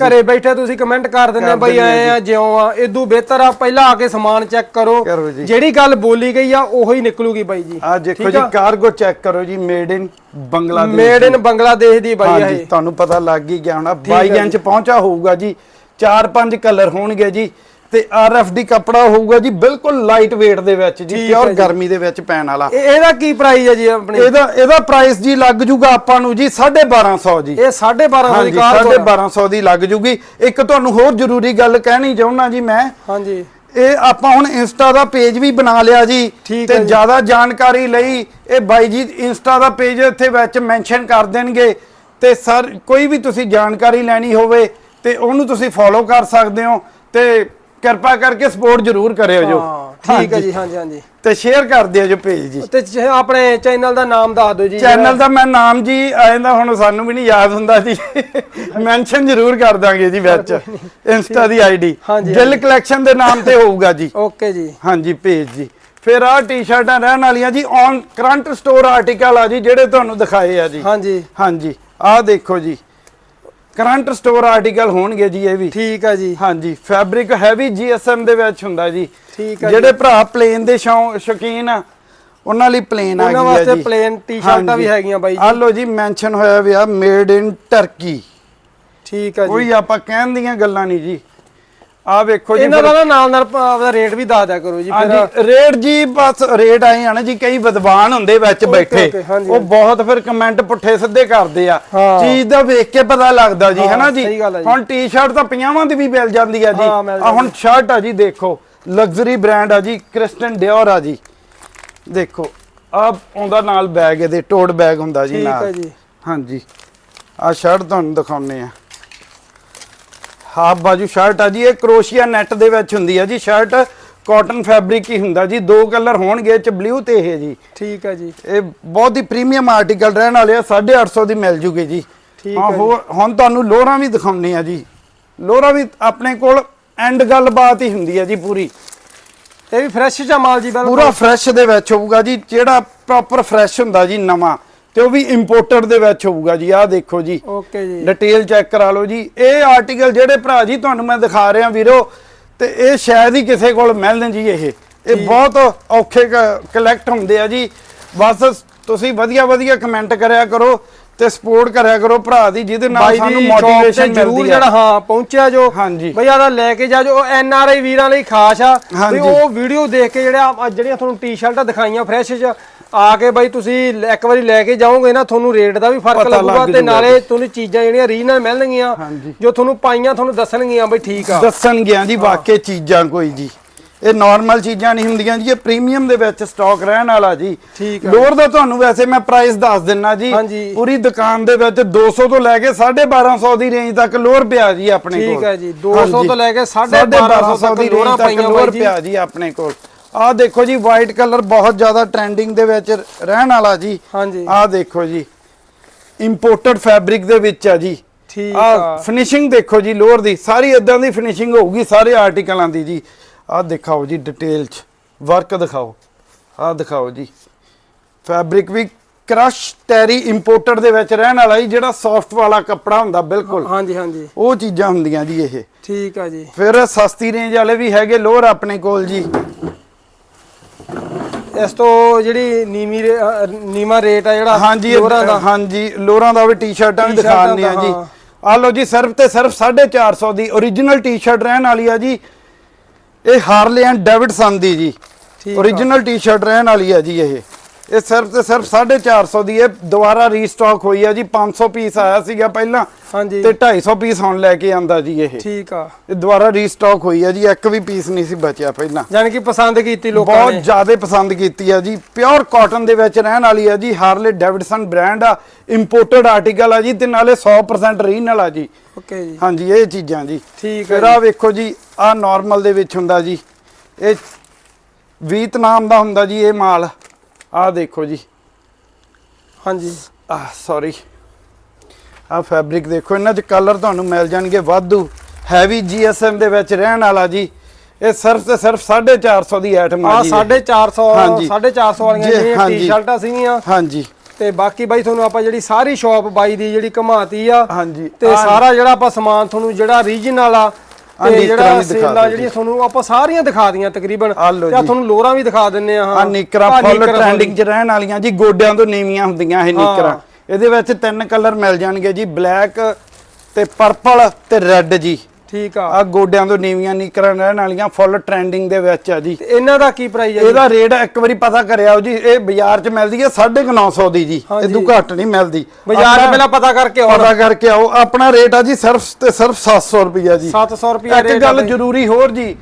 B: ਘਰੇ ਬੈਠੇ ਤੁਸੀਂ ਕਮੈਂਟ ਕਰ ਦਿੰਦੇ ਆ ਬਈ ਐ ਆ ਜਿਉਂ ਆ। ਇਦੋਂ ਬਿਹਤਰ ਆ ਪਹਿਲਾਂ ਆ ਕੇ ਸਮਾਨ ਚੈੱਕ ਕਰੋ। ਜਿਹੜੀ ਗੱਲ ਬੋਲੀ ਗਈ ਆ ਉਹੀ ਨਿਕਲੂਗੀ ਬਾਈ ਜੀ।
A: ਆ ਦੇਖੋ ਜੀ ਕਾਰਗੋ ਚੈੱਕ ਕਰੋ ਜੀ made in Bangladesh
B: made in Bangladesh ਦੀ ਬਾਈ ਆ ਇਹ।
A: ਤੁਹਾਨੂੰ ਪਤਾ ਲੱਗ ਹੀ ਗਿਆ ਹੋਣਾ।
B: ਹੈ
A: 22 ਇੰਚ ਪਹੁੰਚਾ ਹੋਊਗਾ ਜੀ। 4-5 ਕਲਰ ਹੋਣਗੇ ਜੀ। ਤੇ ਆਰਐਫਡੀ ਕੱਪੜਾ ਹੋਊਗਾ ਜੀ ਬਿਲਕੁਲ ਲਾਈਟ weight ਦੇ ਵਿੱਚ ਜੀ ਪਿਓਰ। ਗਰਮੀ ਦੇ ਵਿੱਚ ਪੈਣ ਵਾਲਾ।
B: ਇਹ- ਇਹਦਾ ਕੀ ਪ੍ਰਾਈਸ ਹੈ ਜੀ ਆਪਣੀ?
A: ਇਹਦਾ ਇਹਦਾ ਪ੍ਰਾਈਸ ਜੀ ਲੱਗ ਜੂਗਾ ਆਪਾਂ ਨੂੰ ਜੀ 1250 ਜੀ।
B: ਇਹ 1250 ਦੀ ਕਾਰ
A: 1250 ਦੀ ਲੱਗ ਜੂਗੀ। ਇੱਕ ਤੁਹਾਨੂੰ ਹੋਰ ਜ਼ਰੂਰੀ ਗੱਲ ਕਹਿਣੀ ਚਾਹੁੰਦਾ ਜੀ ਮੈਂ।
B: ਹਾਂਜੀ।
A: ਇਹ ਆਪਾਂ ਹੁਣ ਇੰਸਟਾ ਦਾ ਪੇਜ ਵੀ ਬਣਾ ਲਿਆ ਜੀ। ਤੇ। ਜ਼ਿਆਦਾ ਜਾਣਕਾਰੀ ਲਈ ਇਹ ਬਾਈ ਜੀ ਇੰਸਟਾ ਦਾ ਪੇਜ ਇੱਥੇ ਵਿੱਚ ਮੈਂਸ਼ਨ ਕਰ ਦੇਣਗੇ। ਤੇ ਸਰ ਕੋਈ ਵੀ ਤੁਸੀਂ ਜਾਣਕਾਰੀ ਲੈਣੀ ਹੋਵੇ ਤੇ ਉਹਨੂੰ ਤੁਸੀਂ ਫੋਲੋ ਕਰ ਸਕਦੇ ਹੋ ਤੇ ਕਿਰਪਾ ਕਰਕੇ ਸਪੋਰਟ ਜ਼ਰੂਰ ਕਰਿਓ ਜੋ।
B: ਠੀਕ ਹੈ ਜੀ ਹਾਂਜੀ ਹਾਂਜੀ।
A: ਤੇ ਸ਼ੇਅਰ ਕਰ ਦਿਓ ਜੋ ਪੇਜ ਜੀ।
B: ਤੇ ਆਪਣੇ ਚੈਨਲ ਦਾ ਨਾਮ ਦੱਸ ਦਿਓ ਜੀ
A: ਚੈਨਲ ਦਾ ਮੈਂ ਨਾਮ ਜੀ ਆਇੰਦਾ ਹੁਣ ਸਾਨੂੰ ਵੀ ਨਹੀਂ ਯਾਦ ਹੁੰਦਾ ਜੀ। ਮੈਂਸ਼ਨ ਜ਼ਰੂਰ ਕਰ ਦਾਂਗੇ ਜੀ ਵਿੱਚ। ਇੰਸਟਾ ਦੀ ਆਈਡੀ ਦਿਲ ਕਲੈਕਸ਼ਨ ਦੇ ਨਾਮ ਤੇ ਹੋਊਗਾ ਜੀ।
B: ਓਕੇ ਜੀ।
A: ਹਾਂਜੀ ਪੇਜ ਜੀ। ਫਿਰ ਆਹ ਟੀ-ਸ਼ਰਟਾਂ ਰਹਿਣ ਵਾਲੀਆਂ ਜੀ ਔਨ ਕਰੰਟ ਸਟੋਰ ਆਰਟੀਕਲ ਆ ਜੀ ਜਿਹੜੇ ਤੁਹਾਨੂੰ ਦਿਖਾਏ ਆ ਜੀ।
B: ਹਾਂਜੀ।
A: ਹਾਂਜੀ ਆਹ ਦੇਖੋ ਜੀ। ਕਰੰਟ ਸਟੋਰ ਆਰਟੀਕਲ ਹੋਣਗੇ ਜੀ ਇਹ ਵੀ।
B: ਠੀਕ ਹੈ ਜੀ।
A: ਹਾਂਜੀ ਫੈਬਰਿਕ ਹੈਵੀ ਜੀਐਸਐਮ ਦੇ ਵਿੱਚ ਹੁੰਦਾ ਜੀ।
B: ਠੀਕ ਹੈ
A: ਜਿਹੜੇ ਭਰਾ ਪਲੇਨ ਦੇ ਸ਼ੌਕੀਨ ਆ ਉਹਨਾਂ ਲਈ ਪਲੇਨ ਆ ਗਈ ਆ
B: ਵਾਸਤੇ
A: ਜੀ।
B: plain ਟੀ-ਸ਼ਰਟਾਂ ਵੀ ਹੈਗੀਆਂ ਬਾਈ ਜੀ।
A: ਆ ਲੋ ਜੀ ਮੈਂਸ਼ਨ ਹੋਇਆ ਵੀ ਆ ਮੇਡ ਇਨ ਟਰਕੀ।
B: ਠੀਕ ਹੈ ਜੀ।
A: ਕੋਈ ਆਪਾਂ ਕਹਿਣ ਦੀਆਂ ਗੱਲਾਂ ਨਹੀਂ ਜੀ। ਆ ਵੇਖੋ ਜੀ
B: ਇਹਨਾਂ ਦਾ ਨਾ ਨਾਲ ਨਾਲ ਆਪਦਾ ਰੇਟ ਵੀ ਦੱਸ ਦਿਆ ਕਰੋ ਜੀ ਫਿਰ।
A: ਹਾਂਜੀ ਰੇਟ ਜੀ ਬਸ ਰੇਟ ਆਏ ਆ ਨਾ ਜੀ ਕਈ ਵਿਦਵਾਨ ਹੁੰਦੇ ਵਿੱਚ ਬੈਠੇ। ਉਹ ਬਹੁਤ ਫਿਰ ਕਮੈਂਟ ਪੁੱਠੇ ਸਿੱਧੇ ਕਰਦੇ ਆ। ਚੀਜ਼ ਦਾ ਵੇਖ ਕੇ ਪਤਾ ਲੱਗਦਾ ਜੀ ਹੈਨਾ ਜੀ। ਹੁਣ ਟੀ-ਸ਼ਰਟ ਤਾਂ 50ਵਾਂ ਦੀ ਵੀ ਮਿਲ ਜਾਂਦੀ ਆ ਜੀ। ਆ ਹੁਣ ਸ਼ਰਟ ਆ। ਜੀ ਦੇਖੋ। ਲਗਜ਼ਰੀ ਬ੍ਰਾਂਡ ਆ ਜੀ ਕ੍ਰਿਸਟਨ ਡਿਓਰ ਆ ਜੀ। ਦੇਖੋ ਆ ਆਉਂਦਾ ਨਾਲ ਬੈਗ ਇਹਦੇ ਟੋਟ ਬੈਗ ਹੁੰਦਾ ਜੀ
B: ਠੀਕ
A: ਨਾਲ।
B: ਹੈ ਜੀ।
A: ਹਾਂਜੀ। ਆ ਸ਼ਰਟ ਤੁਹਾਨੂੰ ਦਿਖਾਉਨੇ ਆ। ਹਾਫ ਬਾਜੂ ਸ਼ਰਟ ਆ ਜੀ ਇਹ ਕਰੋਸ਼ੀਆ ਨੈਟ ਦੇ ਵਿੱਚ ਹੁੰਦੀ ਆ ਜੀ ਸ਼ਰਟ ਕਾਟਨ ਫੈਬਰਿਕ ਹੀ ਹੁੰਦਾ ਜੀ ਦੋ ਕਲਰ ਹੋਣਗੇ ਇਹ ਚ ਬਲੂ ਤੇ ਇਹ ਜੀ।
B: ਠੀਕ ਹੈ ਜੀ।
A: ਇਹ ਬਹੁਤ ਹੀ ਪ੍ਰੀਮੀਅਮ ਆਰਟੀਕਲ ਰਹਿਣ ਵਾਲੇ ਆ 850 ਦੀ ਮਿਲ ਜੂਗੀ ਜੀ।
B: ਠੀਕ
A: ਹੋਰ ਹੁਣ ਤੁਹਾਨੂੰ ਲੋਹਰਾਂ ਵੀ ਦਿਖਾਉਣੀ ਆ ਜੀ। ਲੋਹਰਾਂ ਵੀ ਆਪਣੇ ਕੋਲ ਐਂਡ ਗੱਲਬਾਤ ਹੀ ਹੁੰਦੀ ਆ ਜੀ ਪੂਰੀ।
B: ਇਹ ਵੀ ਫਰੈਸ਼ ਜਾਂ ਮਾਲ ਜੀ ਬਿਲਕੁਲ।
A: ਪੂਰਾ ਫਰੈਸ਼ ਦੇ ਵਿੱਚ ਹੋਊਗਾ ਜੀ ਜਿਹੜਾ ਪ੍ਰੋਪਰ ਫਰੈਸ਼ ਹੁੰਦਾ ਜੀ ਨਵਾਂ। ਤੇ ਉਹ ਵੀ ਇੰਪੋਰਟਡ ਦੇ ਵਿੱਚ ਹੋਊਗਾ ਜੀ ਆਹ ਦੇਖੋ ਜੀ।
B: ਓਕੇ ਜੀ।
A: ਡਿਟੇਲ ਚੈੱਕ ਕਰਾ ਲਓ ਜੀ। ਇਹ ਆਰਟੀਕਲ ਜਿਹੜੇ ਭਰਾ ਜੀ ਤੁਹਾਨੂੰ ਮੈਂ ਦਿਖਾ ਰਿਹਾ ਵੀਰੋ ਤੇ ਇਹ ਸ਼ਾਇਦ ਹੀ ਕਿਸੇ ਕੋਲ ਮਿਲਣ ਜੀ ਇਹ। ਇਹ ਬਹੁਤ ਔਖੇ ਕਲੈਕਟ ਹੁੰਦੇ ਆ ਜੀ। ਬਸ ਤੁਸੀਂ ਵਧੀਆ ਵਧੀਆ ਕਮੈਂਟ ਕਰਿਆ ਕਰੋ ਤੇ ਸਪੋਰਟ ਕਰਿਆ ਕਰੋ ਭਰਾ ਦੀ ਜਿਹਦੇ ਨਾਲ ਸਾਨੂੰ ਮੋਟੀਵੇਸ਼ਨ
B: ਜ਼ਰੂਰ ਜਿਹੜਾ
A: ਹੈ
B: ਪਹੁੰਚਿਆ ਜੋ।
A: ਹਾਂਜੀ।
B: ਬਈ ਆਦਾ ਲੈ ਕੇ ਜਾ ਜੋ ਐਨ ਆਰ ਆਈ ਵੀਰਾਂ ਲਈ ਖਾਸ ਆ। ਵੀ। ਉਹ ਵੀਡੀਓ ਦੇਖ ਕੇ ਜਿਹੜਾ ਜਿਹੜੀਆਂ ਤੁਹਾਨੂੰ ਟੀ-ਸ਼ਰਟਾਂ ਦਿਖਾਈਆਂ ਫਰੈਸ਼ ਚ ਆ ਕੇ ਬਾਈ ਤੁਸੀਂ ਇੱਕ ਵਾਰੀ ਲੈ ਕੇ ਜਾਓਗੇ ਨਾ ਤੁਹਾਨੂੰ ਰੇਟ ਦਾ ਵੀ ਫ਼ਰਕ ਲੱਗੂਗਾ
A: ਲੱਗ
B: ਤੇ ਨਾਲੇ ਤੁਹਾਨੂੰ ਚੀਜ਼ਾਂ ਜਿਹੜੀਆਂ ਰੀਜਨਲ ਮਿਲਣਗੀਆਂ। ਜੋ ਤੁਹਾਨੂੰ ਪਾਈਆਂ ਤੁਹਾਨੂੰ ਦੱਸਣਗੀਆਂ ਬਈ ਠੀਕ ਆ
A: ਦੱਸਣ ਗਿਆ ਜੀ ਵਾਕਈ ਚੀਜ਼ਾਂ ਕੋਈ ਜੀ ਇਹ ਨਾਰਮਲ ਚੀਜ਼ਾਂ ਨਹੀਂ ਹੁੰਦੀਆਂ ਜੀ ਇਹ ਪ੍ਰੀਮੀਅਮ ਦੇ ਵਿੱਚ ਸਟਾਕ ਰਹਿਣ ਵਾਲਾ ਜੀ। ਲੋਰ ਦਾ ਤੁਹਾਨੂੰ ਵੈਸੇ ਮੈਂ ਪ੍ਰਾਈਸ ਦੱਸ ਦਿੰਨਾ ਜੀ। ਪੂਰੀ ਦੁਕਾਨ ਦੇ ਵਿੱਚ 200 ਤੋਂ ਲੈ ਕੇ 1250 ਦੀ ਰੇਂਜ ਤੱਕ ਲੋਰ ਪਿਆ ਜੀ ਆਪਣੇ ਕੋਲ
B: ਠੀਕ ਹੈ ਜੀ, 200
A: ਹਾਂਜੀ।
B: ਤੋਂ ਲੈ ਕੇ
A: 1250
B: ਤੱਕ ਪਾਈਆਂ ਜੀ।
A: ਪਿਆ ਜੀ ਆਪਣੇ ਕੋਲ ਆਹ ਦੇਖੋ ਜੀ ਵਾਈਟ ਕਲਰ ਬਹੁਤ ਜ਼ਿਆਦਾ ਟ੍ਰੈਂਡਿੰਗ ਦੇ ਵਿੱਚ ਰਹਿਣ ਵਾਲਾ ਜੀ।
B: ਹਾਂਜੀ।
A: ਆਹ ਦੇਖੋ ਜੀ ਇੰਪੋਰਟਡ ਫੈਬਰਿਕ ਦੇ ਵਿੱਚ ਆ ਜੀ।
B: ਠੀਕ
A: ਆ ਫਿਨਿਸ਼ਿੰਗ ਦੇਖੋ ਜੀ ਲੋਅਰ ਦੀ ਸਾਰੀ ਇਦਾਂ ਦੀ ਫਿਨਿਸ਼ਿੰਗ ਹੋਊਗੀ ਸਾਰੇ ਆਰਟੀਕਲਾਂ ਦੀ ਜੀ। ਆਹ ਦਿਖਾਓ ਜੀ ਡਿਟੇਲ ਚ ਵਰਕ ਦਿਖਾਓ। ਆਹ ਦਿਖਾਓ ਜੀ। ਫੈਬਰਿਕ ਵੀ ਕ੍ਰਸ਼ ਟੈਰੀ ਇੰਪੋਰਟਡ ਦੇ ਵਿੱਚ ਰਹਿਣ ਵਾਲਾ ਜੀ ਜਿਹੜਾ ਸੌਫਟ ਵਾਲਾ ਕੱਪੜਾ ਹੁੰਦਾ ਬਿਲਕੁਲ।
B: ਹਾਂਜੀ ਹਾਂਜੀ।
A: ਉਹ ਚੀਜ਼ਾਂ ਹੁੰਦੀਆਂ ਜੀ ਇਹ।
B: ਠੀਕ ਆ ਜੀ।
A: ਫਿਰ ਸਸਤੀ ਰੇਂਜ ਵਾਲੇ ਵੀ ਹੈਗੇ ਲੋਅਰ ਆਪਣੇ ਕੋਲ ਜੀ।
B: ਇਸ ਤੋਂ ਜਿਹੜੀ ਅ, ਨੀਵਾਂ ਰੇਟ ਆ ਜਿਹੜਾ
A: ਹਾਂਜੀ ਹਾਂਜੀ ਲੋਰਾਂ ਦਾ ਵੀ ਟੀ-ਸ਼ਰਟਾਂ ਵੀ ਦਿਖਾਉਂਦੇ ਆ ਜੀ। ਆ ਲਓ ਜੀ ਸਿਰਫ ਤੇ ਸਿਰਫ 450 ਦੀ origignal ਟੀ-ਸ਼ਰਟ ਰਹਿਣ ਵਾਲੀ ਆ ਜੀ। ਇਹ ਹਾਰਲੇ ਐਂਡ ਡੇਵਿਡਸਨ ਦੀ ਜੀ। origignal ਟੀ-ਸ਼ਰਟ ਰਹਿਣ ਵਾਲੀ ਆ ਜੀ ਇਹ। ਇਹ ਸਿਰਫ ਤੇ ਸਿਰਫ 450 ਦੀ ਇਹ ਦੁਬਾਰਾ ਰੀਸਟਾਕ ਹੋਈ ਆ ਜੀ 500 ਪੀਸ ਆਇਆ ਸੀਗਾ ਪਹਿਲਾਂ
B: ਹਾਂਜੀ।
A: ਤੇ 250 ਪੀਸ ਹੁਣ ਲੈ ਕੇ ਆਂਦਾ ਜੀ ਇਹ।
B: ਠੀਕ ਆ।
A: ਇਹ ਦੁਬਾਰਾ ਰੀਸਟਾਕ ਹੋਈ ਆ ਜੀ ਇੱਕ ਵੀ ਪੀਸ ਨਹੀਂ ਸੀ ਬਚਿਆ ਪਹਿਲਾਂ।
B: ਯਾਨੀ ਕਿ ਪਸੰਦ ਕੀਤੀ ਲੋਕਾਂ
A: ਬਹੁਤ
B: ਨੇ।
A: ਜ਼ਿਆਦਾ ਪਸੰਦ ਕੀਤੀ ਆ ਜੀ। ਪਿਓਰ ਕਾਟਨ ਦੇ ਵਿੱਚ ਰਹਿਣ ਵਾਲੀ ਆ ਜੀ ਹਾਰਲੇ ਡੇਵਿਡਸਨ ਬ੍ਰਾਂਡ ਆ ਇੰਪੋਰਟਡ ਆਰਟੀਕਲ ਆ ਜੀ ਤੇ ਨਾਲੇ 100% ਰੀਨਲ ਆ ਜੀ।
B: ਓਕੇ ਜੀ।
A: ਹਾਂਜੀ ਇਹ ਚੀਜ਼ਾਂ ਜੀ।
B: ਠੀਕ
A: ਫਿਰ
B: ਹੈ
A: ਆ ਵੇਖੋ ਜੀ ਆ ਨਾਰਮਲ ਦੇ ਵਿੱਚ ਹੁੰਦਾ ਜੀ। ਇਹ ਵੀਤਨਾਮ ਦਾ ਹੁੰਦਾ ਜੀ ਇਹ ਮਾਲ। ਆ ਦੇਖੋ ਜੀ।
B: ਹਾਂਜੀ।
A: ਆ ਸੌਰੀ ਆ ਫੈਬਰਿਕ ਦੇਖੋ ਇਹਨਾਂ 'ਚ ਕਲਰ ਤੁਹਾਨੂੰ ਮਿਲ ਜਾਣਗੇ ਵਾਧੂ। ਹੈਵੀ ਜੀਐਸਐਮ ਦੇ ਵਿੱਚ ਰਹਿਣ ਵਾਲਾ ਜੀ। ਇਹ ਸਿਰਫ ਤੇ ਸਿਰਫ 450 ਦੀ ਆਈਟਮ
B: ਆ
A: ਆ ਜੀ ਇਹ।
B: 450
A: ਹਾਂਜੀ।
B: 450 ਵਾਲੀਆਂ
A: ਜੀ,
B: ਜਿਹੜੀਆਂ। ਟੀ-ਸ਼ਰਟਾਂ ਸੀਗੀਆਂ।
A: ਹਾਂਜੀ।
B: ਤੇ ਬਾਕੀ ਬਾਈ ਤੁਹਾਨੂੰ ਆਪਾਂ ਜਿਹੜੀ ਸਾਰੀ ਸ਼ਾਪ ਬਾਈ ਦੀ ਜਿਹੜੀ ਘਮਾਤੀ ਆ
A: ਹਾਂਜੀ।
B: ਤੇ ਸਾਰਾ ਜਿਹੜਾ ਆਪਾਂ ਸਮਾਨ ਤੁਹਾਨੂੰ ਜਿਹੜਾ ਰੀਜਨਲ ਆ
A: ਆਹ
B: ਤੇ ਜਿਹੜਾ ਸੇਲਾਂ ਜਿਹੜੀਆਂ ਤੁਹਾਨੂੰ ਆਪਾਂ ਸਾਰੀਆਂ ਦਿਖਾ ਦੀਆਂ ਤਕਰੀਬਨ ਤੇ। ਤੁਹਾਨੂੰ ਲੋਰਾਂ ਵੀ ਦਿਖਾ ਦਿੰਨੇ ਆ
A: ਆ ਨੀਕਰਾਂ ਫੁੱਲ ਟ੍ਰੈਂਡਿੰਗ 'ਚ ਰਹਿਣ ਵਾਲੀਆਂ ਜੀ ਗੋਡਿਆਂ ਤੋਂ ਨੀਵੀਆਂ ਹੁੰਦੀਆਂ ਇਹ ਨੀਕਰਾਂ। ਇਹਦੇ ਵਿੱਚ ਤਿੰਨ ਕਲਰ ਮਿਲ ਜਾਣਗੇ ਜੀ ਬਲੈਕ ਤੇ ਪਰਪਲ ਤੇ ਰੈੱਡ ਜੀ।
B: ਠੀਕ ਆ।
A: ਆ ਗੋਡਿਆਂ ਤੋਂ ਨੀਵੀਆਂ ਨੀਕਰਾਂ ਰਹਿਣ ਵਾਲੀਆਂ ਫੁੱਲ ਟ੍ਰੈਂਡਿੰਗ ਦੇ ਵਿੱਚ ਆ ਜੀ।
B: ਇਹਨਾਂ ਦਾ ਕੀ ਪ੍ਰਾਈਸ ਹੈ ਜੀ?
A: ਇਹਦਾ ਰੇਟ ਇੱਕ ਵਾਰੀ ਪਤਾ ਕਰਿਆਓ ਜੀ ਇਹ ਬਾਜ਼ਾਰ 'ਚ ਮਿਲਦੀ ਹੈ 950 ਦੀ ਜੀ। ਇਦੋਂ ਘੱਟ ਨਹੀਂ ਮਿਲਦੀ।
B: ਬਾਜ਼ਾਰ 'ਚ ਪਹਿਲਾਂ ਪਤਾ ਕਰਕੇ ਆਉਣਾ
A: ਪਤਾ ਕਰਕੇ ਆਓ। ਆਪਣਾ ਰੇਟ ਆ ਜੀ ਸਿਰਫ ਤੇ ਸਿਰਫ 700 ਰੁਪਈਆ ਜੀ।
B: 700 ਰੁਪਿਆ
A: ਇੱਕ
B: ਰੇਟ
A: ਗੱਲ। ਜ਼ਰੂਰੀ ਹੋਰ ਜੀ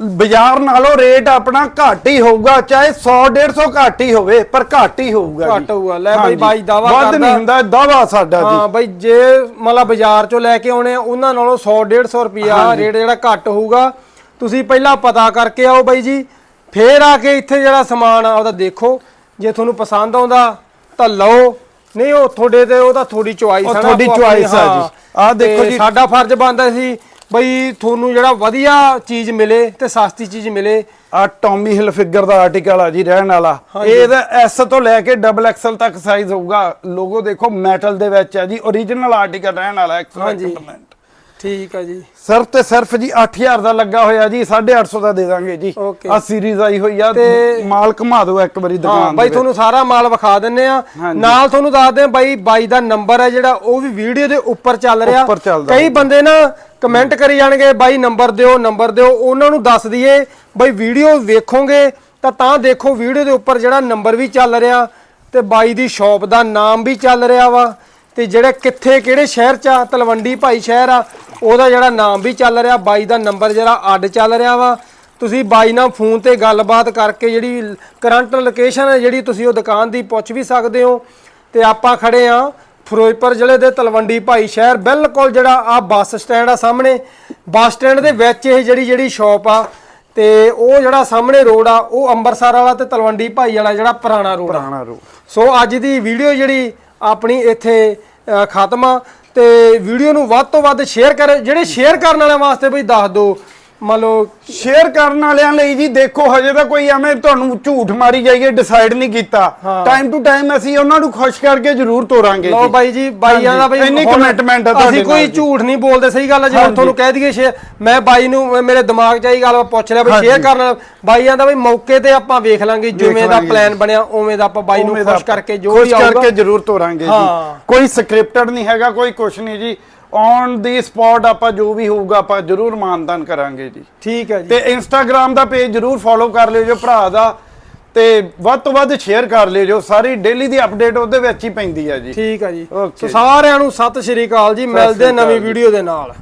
A: ਬਾਜ਼ਾਰ ਨਾਲੋਂ ਰੇਟ ਆਪਣਾ ਘੱਟ ਹੀ ਹੋਊਗਾ ਚਾਹੇ 100 150 ਘੱਟ ਹੀ ਹੋਵੇ ਪਰ ਘੱਟ ਹੀ ਹੋਊਗਾ ਜੀ
B: ਘੱਟ ਹੋਊਗਾ। ਲੈ ਬਈ। ਬਾਈ
A: ਵੱਧ
B: ਕਰਦਾ।
A: ਨਹੀਂ ਹੁੰਦਾ ਦਾਵਾ ਸਾਡਾ ਜੀ
B: ਹਾਂ ਬਈ ਜੇ ਮਤਲਬ ਬਾਜ਼ਾਰ ਚੋਂ ਲੈ ਕੇ ਆਉਣੇ ਆ ਉਹਨਾਂ ਨਾਲੋਂ 100 150 ਰੁਪਿਆ ਰੇਟ ਜਿਹੜਾ ਘੱਟ ਹੋਊਗਾ ਤੁਸੀਂ ਪਹਿਲਾਂ ਪਤਾ ਕਰਕੇ ਆਓ ਬਾਈ ਜੀ ਫੇਰ ਆ ਕੇ ਇੱਥੇ ਜਿਹੜਾ ਸਮਾਨ ਆ ਉਹਦਾ ਦੇਖੋ ਜੇ ਤੁਹਾਨੂੰ ਪਸੰਦ ਆਉਂਦਾ ਤਾਂ ਲਓ ਨਹੀਂ ਉਹ ਤੁਹਾਡੇ ਤੇ ਉਹ ਤਾਂ ਥੋੜੀ ਚੁਆਇਸ ਹੈ
A: ਤੁਹਾਡੀ choice ਆ ਜੀ। ਆਹ ਦੇਖੋ ਜੀ।
B: ਸਾਡਾ ਫਰਜ਼ ਬਣਦਾ ਸੀ ਬਈ ਤੁਹਾਨੂੰ ਜਿਹੜਾ ਵਧੀਆ ਚੀਜ਼ ਮਿਲੇ ਤੇ ਸਸਤੀ ਚੀਜ਼ ਮਿਲੇ।
A: ਆ ਟੌਮੀ ਹਿਲ ਫਿਗਰ ਦਾ ਆਰਟੀਕਲ ਆ ਜੀ ਰਹਿਣ ਵਾਲਾ। ਇਹਦਾ ਐਸ ਤੋਂ ਲੈ ਕੇ ਡਬਲ ਐਕਸਲ ਤੱਕ ਸਾਈਜ਼ ਹੋਊਗਾ। ਲੋਗੋ ਦੇਖੋ ਮੈਟਲ ਦੇ ਵਿੱਚ ਆ ਜੀ origignal ਆਰਟੀਕਲ ਰਹਿਣ ਵਾਲਾ 101%
B: ਠੀਕ ਆ ਜੀ।
A: ਸਿਰਫ ਤੇ ਸਿਰਫ ਜੀ 8000 ਦਾ ਲੱਗਾ ਹੋਇਆ ਜੀ 850 ਦਾ ਦੇ ਦਾਂਗੇ ਜੀ। ਆ ਸੀਰੀਜ਼ ਆਈ ਹੋਈ ਆ
B: ਤੇ-
A: ਮਾਲ ਘੁਮਾ ਦਿਓ ਇੱਕ ਵਾਰੀ
B: ਹਾਂ
A: ਦੁਕਾਨ
B: ਬਾਈ
A: ਦੇ
B: ਤੁਹਾਨੂੰ ਸਾਰਾ ਮਾਲ ਵਿਖਾ ਦਿੰਨੇ ਆ। ਨਾਲ ਤੁਹਾਨੂੰ ਦੱਸਦੇ ਆ ਬਾਈ ਬਾਈ ਦਾ ਨੰਬਰ ਹੈ ਜਿਹੜਾ ਉਹ ਵੀ ਵੀਡੀਓ ਦੇ ਉੱਪਰ ਚੱਲ ਰਿਹਾ। ਕਈ ਬੰਦੇ ਨਾ ਕਮੈਂਟ ਕਰੀ ਜਾਣਗੇ ਬਾਈ ਨੰਬਰ ਦਿਓ ਨੰਬਰ ਦਿਓ ਉਹਨਾਂ ਨੂੰ ਦੱਸ ਦਈਏ ਬਾਈ ਵੀਡੀਓ ਵੇਖੋਗੇ ਤਾਂ ਤਾਂ ਦੇਖੋ ਵੀਡੀਓ ਦੇ ਉੱਪਰ ਜਿਹੜਾ ਨੰਬਰ ਵੀ ਚੱਲ ਰਿਹਾ ਤੇ ਬਾਈ ਦੀ ਸ਼ਾਪ ਦਾ ਨਾਮ ਵੀ ਚੱਲ ਰਿਹਾ ਵਾ। ਤੇ ਜਿਹੜੇ ਕਿੱਥੇ ਕਿਹੜੇ ਸ਼ਹਿਰ ਚ ਆ ਤਲਵੰਡੀ ਭਾਈ ਸ਼ਹਿਰ ਆ ਉਹਦਾ ਜਿਹੜਾ ਨਾਮ ਵੀ ਚੱਲ ਰਿਹਾ ਬਾਈ ਦਾ ਨੰਬਰ ਜਿਹੜਾ ਅੱਡ ਚੱਲ ਰਿਹਾ ਵਾ। ਤੁਸੀਂ ਬਾਈ ਨਾਲ ਫੋਨ ਤੇ ਗੱਲਬਾਤ ਕਰਕੇ ਜਿਹੜੀ ਕਰੰਟ ਲੋਕੇਸ਼ਨ ਹੈ ਜਿਹੜੀ ਤੁਸੀਂ ਉਹ ਦੁਕਾਨ ਦੀ ਪੁੱਛ ਵੀ ਸਕਦੇ ਹੋ। ਤੇ ਆਪਾਂ ਖੜੇ ਆ ਫਿਰੋਜ਼ਪੁਰ ਜ਼ਿਲ੍ਹੇ ਦੇ ਤਲਵੰਡੀ ਭਾਈ ਸ਼ਹਿਰ। ਬਿਲਕੁਲ ਜਿਹੜਾ ਆ ਬੱਸ ਸਟੈਂਡ ਆ ਸਾਹਮਣੇ। ਬੱਸ ਸਟੈਂਡ ਦੇ ਵਿੱਚ ਇਹ ਜਿਹੜੀ ਜਿਹੜੀ ਸ਼ਾਪ ਆ ਤੇ ਉਹ ਜਿਹੜਾ ਸਾਹਮਣੇ ਰੋਡ ਆ ਉਹ ਅੰਮ੍ਰਿਤਸਰ ਵਾਲਾ ਤੇ ਤਲਵੰਡੀ ਭਾਈ ਵਾਲਾ ਜਿਹੜਾ ਪੁਰਾਣਾ ਰੋਡ ਆ।
A: ਪੁਰਾਣਾ ਰੋ
B: ਸੋ ਅੱਜ ਦੀ ਵੀਡੀਓ ਜਿਹੜੀ ਆਪਣੀ ਇੱਥੇ ਖਤਮ ਆ। ਤੇ ਵੀਡੀਓ ਨੂੰ ਵੱਧ ਤੋਂ ਵੱਧ ਸ਼ੇਅਰ ਕਰ। ਜਿਹੜੇ ਸ਼ੇਅਰ ਕਰਨ ਵਾਲਿਆਂ ਵਾਸਤੇ ਬਈ ਦੱਸ ਦਿਓ। ਮੰਨ ਲਓ
A: ਸ਼ੇਅਰ ਕਰਨ ਵਾਲਿਆਂ ਲਈ ਜੀ ਦੇਖੋ ਹਜੇ ਤਾਂ ਕੋਈ ਐਵੇਂ ਤੁਹਾਨੂੰ ਝੂਠ ਮਾਰੀ ਜਾਈਏ ਡਿਸਾਈਡ ਨਹੀਂ ਕੀਤਾ। ਟਾਈਮ ਟੂ ਟਾਈਮ ਅਸੀਂ ਉਹਨਾਂ ਨੂੰ ਖੁਸ਼ ਕਰਕੇ ਜ਼ਰੂਰ ਤੋਰਾਂਗੇ
B: ਲਓ ਬਾਈ ਜੀ ਬਾਈਆਂ ਦਾ ਬਈ
A: ਇੰਨੀ commitment ਆ ਤੁਹਾਡੇ
B: ਅਸੀਂ ਕੋਈ। ਝੂਠ ਨਹੀਂ ਬੋਲਦੇ ਸਹੀ ਗੱਲ ਹੈ ਜੇ ਤੁਹਾਨੂੰ ਕਹਿ ਦਈਏ ਸ਼ੇ- ਮੈਂ ਬਾਈ ਨੂੰ ਮੇਰੇ ਦਿਮਾਗ 'ਚ ਆਈ ਗੱਲ ਪੁੱਛ ਲਿਆ ਬਈ। ਸ਼ੇਅਰ ਕਰਨ ਬਾਈਆਂ ਦਾ ਬਈ ਮੌਕੇ ਤੇ ਆਪਾਂ ਵੇਖ ਲਾਂਗੇ ਜਿਵੇਂ ਦਾ ਪਲਾਨ ਬਣਿਆ ਉਵੇਂ ਦਾ ਆਪਾਂ ਬਾਈ ਨੂੰ ਖੁਸ਼ ਕਰਕੇ ਜੋ
A: ਖੁਸ਼
B: ਵੀ ਆਊਗਾ।
A: ਕਰਕੇ ਜ਼ਰੂਰ ਤੋਰਾਂਗੇ ਜੀ।
B: ਹਾਂ।
A: ਕੋਈ ਸਕ੍ਰਿਪਟਡ ਨਹੀਂ ਹੈਗਾ ਕੋਈ ਕੁਛ ਨਹੀਂ ਜੀ। ਔਨ ਦੀ ਸਪੌਟ ਆਪਾਂ ਜੋ ਵੀ ਹੋਊਗਾ ਆਪਾਂ ਜ਼ਰੂਰ ਮਾਨਦਾਨ ਕਰਾਂਗੇ ਜੀ।
B: ਠੀਕ ਹੈ ਜੀ।
A: ਤੇ ਇੰਸਟਾਗ੍ਰam ਦਾ ਪੇਜ ਜ਼ਰੂਰ ਫੋਲੋ ਕਰ ਲਿਓ ਜੋ ਭਰਾ ਦਾ ਤੇ ਵੱਧ ਤੋਂ ਵੱਧ ਸ਼ੇਅਰ ਕਰ ਲਿਓ ਜੋ ਸਾਰੀ ਡੇਲੀ ਦੀ ਅਪਡੇਟ ਉਹਦੇ ਵਿੱਚ ਹੀ ਪੈਂਦੀ ਹੈ ਜੀ।
B: ਠੀਕ ਹੈ ਜੀ। ਸੋ ਸਾਰਿਆਂ ਨੂੰ ਸਤਿ ਸ਼੍ਰੀ ਅਕਾਲ ਜੀ ਮਿਲਦੇ ਨਵੀਂ। ਵੀਡੀਓ ਦੇ ਨਾਲ।